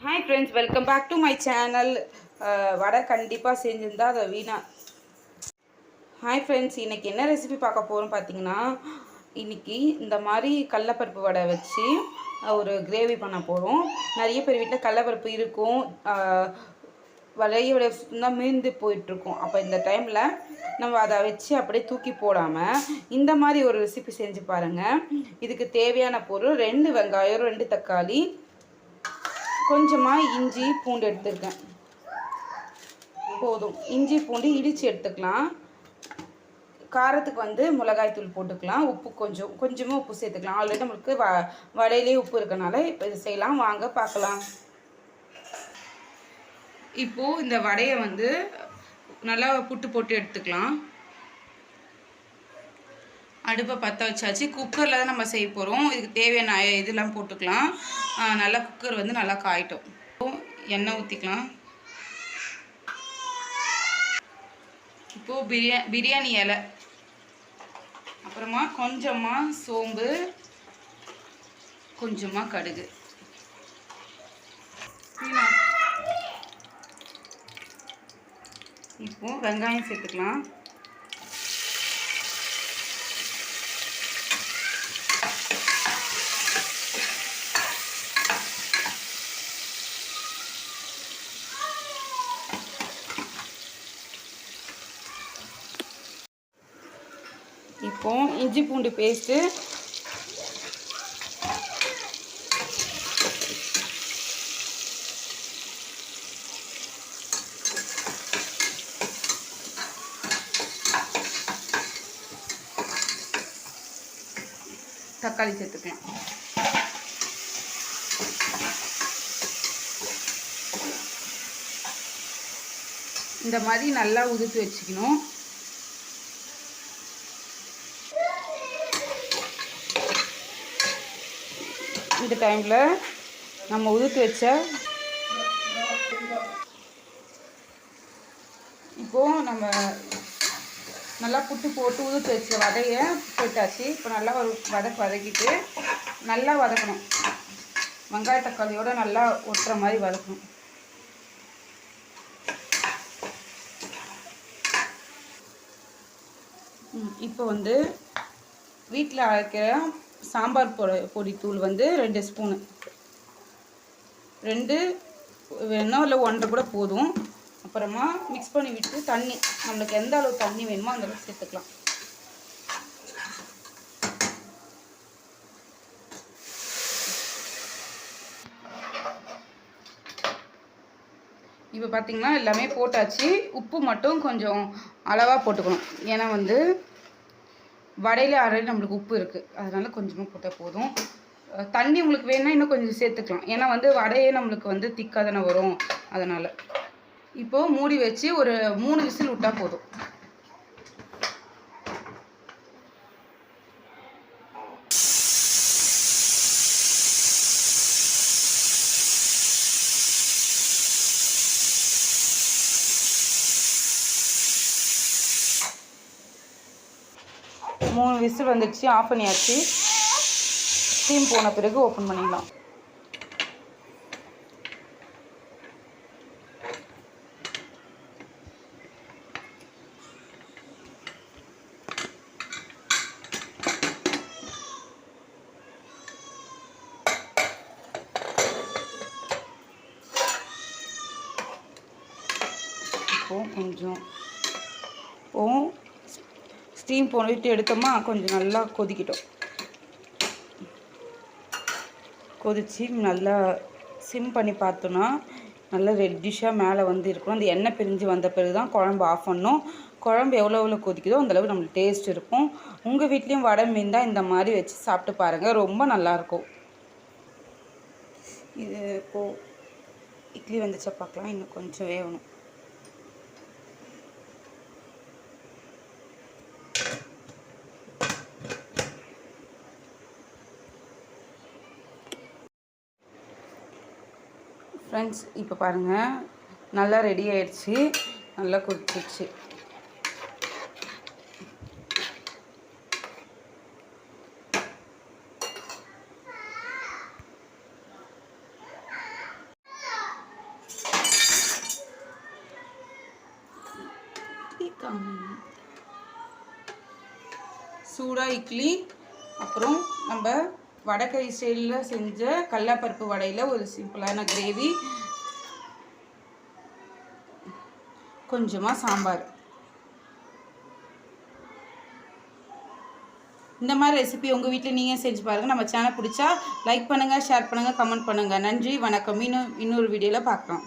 Hi friends welcome back to my channel vada கண்டிப்பாக செஞ்சுருந்தா அதை வீணா. ஹாய் ஃப்ரெண்ட்ஸ் இன்றைக்கி என்ன ரெசிபி பார்க்க போகிறோம் பார்த்தீங்கன்னா இன்றைக்கி இந்த மாதிரி கடலப்பருப்பு வடை வச்சு ஒரு கிரேவி பண்ண போகிறோம் நிறைய பேர் வீட்டில் கடலப்பருப்பு இருக்கும். அஹ், விட தான் மீந்து போயிட்டுருக்கும். அப்போ இந்த டைமில் நம்ம அதை வச்சு அப்படியே தூக்கி போடாமல் இந்த மாதிரி ஒரு ரெசிபி செஞ்சு பாருங்கள் இதுக்கு தேவையான பொருள் ரெண்டு வெங்காயம் ரெண்டு தக்காளி கொஞ்சமாக இஞ்சி பூண்டு எடுத்துருக்கேன். போதும். இஞ்சி பூண்டு இடித்து எடுத்துக்கலாம். காரத்துக்கு வந்து மிளகாய் தூள் போட்டுக்கலாம். உப்பு கொஞ்சம் கொஞ்சமாக உப்பு சேர்த்துக்கலாம். ஆல்ரெடி நம்மளுக்கு வ வடையிலே உப்பு இருக்கனால இப்போ இது செய்யலாம். வாங்க பார்க்கலாம். இப்போது இந்த வடையை வந்து நல்லா புட்டு போட்டு எடுத்துக்கலாம். அடுப்பை பற்ற வச்சாச்சு. குக்கரில் தான் நம்ம செய்ய போகிறோம் இதுக்கு தேவையான இதெல்லாம் போட்டுக்கலாம். நல்லா குக்கர் வந்து நல்லா காயிட்டோம். எண்ணெய் ஊற்றிக்கலாம் இப்போது பிரியா பிரியாணி இலை. அப்புறமா கொஞ்சமாக சோம்பு கொஞ்சமாக கடுகு. இப்போது வெங்காயம் சேர்த்துக்கலாம். இப்போ இஞ்சி பூண்டு பேஸ்ட்டு தக்காளி சேர்த்துக்கலாம் இந்த மாதிரி நல்லா உதுத்து வச்சுக்கணும். இந்த டைமில் நம்ம உதுத்து வச்ச இப்போது நம்ம நல்லா புட்டு போட்டு உதுத்து வச்ச வதையை போட்டாச்சு. இப்போ நல்லா ஒரு வதக்கு வதக்கிட்டு நல்லா வதக்கணும். வெங்காய தக்காளியோட நல்லா ஒட்டுற மாதிரி வதக்கணும். இப்போ வந்து வீட்டில் அரைக்கிற சாம்பார் பொடி பொடித்தூள் வந்து ரெண்டு ஸ்பூனு. ரெண்டு வேணும் இல்லை ஒன்றரை கூட போதும். அப்புறமா மிக்ஸ் பண்ணி விட்டு தண்ணி நம்மளுக்கு எந்த அளவு தண்ணி வேணுமோ அந்த அளவுக்கு சேர்த்துக்கலாம். இப்போ பார்த்தீங்கன்னா எல்லாமே போட்டாச்சு. உப்பு மட்டும் கொஞ்சம் அளவாக போட்டுக்கணும். ஏன்னா வந்து வடையில் ஆல்ரெடி நம்மளுக்கு உப்பு இருக்குது அதனால் கொஞ்சமாக போட்டால் போதும். தண்ணி உங்களுக்கு வேணால் இன்னும் கொஞ்சம் சேர்த்துக்கலாம். ஏன்னா வந்து வடையே நம்மளுக்கு வந்து திக்காக தானே வரும். அதனால். இப்போது மூடி வச்சு ஒரு மூணு விசில் விட்டால் போதும். மூணு விசில் வந்துடுச்சு ஆஃப் பண்ணியாச்சு. ஸ்டீம் போன பிறகு ஓப்பன் பண்ணிடலாம். இப்போ கொஞ்சம் ஸ்டீம் போட்டு எடுத்தோமா கொஞ்சம் நல்லா கொதிக்கிட்டோம். கொதித்து நல்லா சிம் பண்ணி பார்த்தோன்னா நல்லா ரெட்டிஷாக மேலே வந்து இருக்கணும் அந்த எண்ணெய் பிரிஞ்சு வந்த பிறகு தான் குழம்பு ஆஃப் பண்ணணும் குழம்பு எவ்வளோ எவ்வளோ கொதிக்குதோ அந்தளவுக்கு நம்மளுக்கு டேஸ்ட் இருக்கும். உங்கள் வீட்லேயும் வடை மீந்தா இந்த மாதிரி வச்சு சாப்பிட்டு பாருங்கள் ரொம்ப நல்லாயிருக்கும் இது இப்போது இட்லி வந்துச்சா பார்க்கலாம். இன்னும் கொஞ்சம் வேகணும். ஃப்ரெண்ட்ஸ் இப்போ பாருங்கள் நல்லா ரெடி ஆயிடுச்சு. நல்லா கொதிச்சிச்சு சூடாக இட்லி. அப்புறம் நம்ம வடகை ஸ்டைலில் செஞ்ச கடலப்பருப்பு வடையில் ஒரு சிம்பிளான கிரேவி கொஞ்சமாக சாம்பார். இந்த மாதிரி ரெசிபி உங்கள் வீட்டில் நீங்கள் செஞ்சு பாருங்கள் நம்ம சேனல் பிடிச்சா லைக் பண்ணுங்கள் ஷேர் பண்ணுங்கள் கமெண்ட் பண்ணுங்கள் நன்றி வணக்கம். இன்னும் இன்னொரு வீடியோவில் பார்க்குறோம்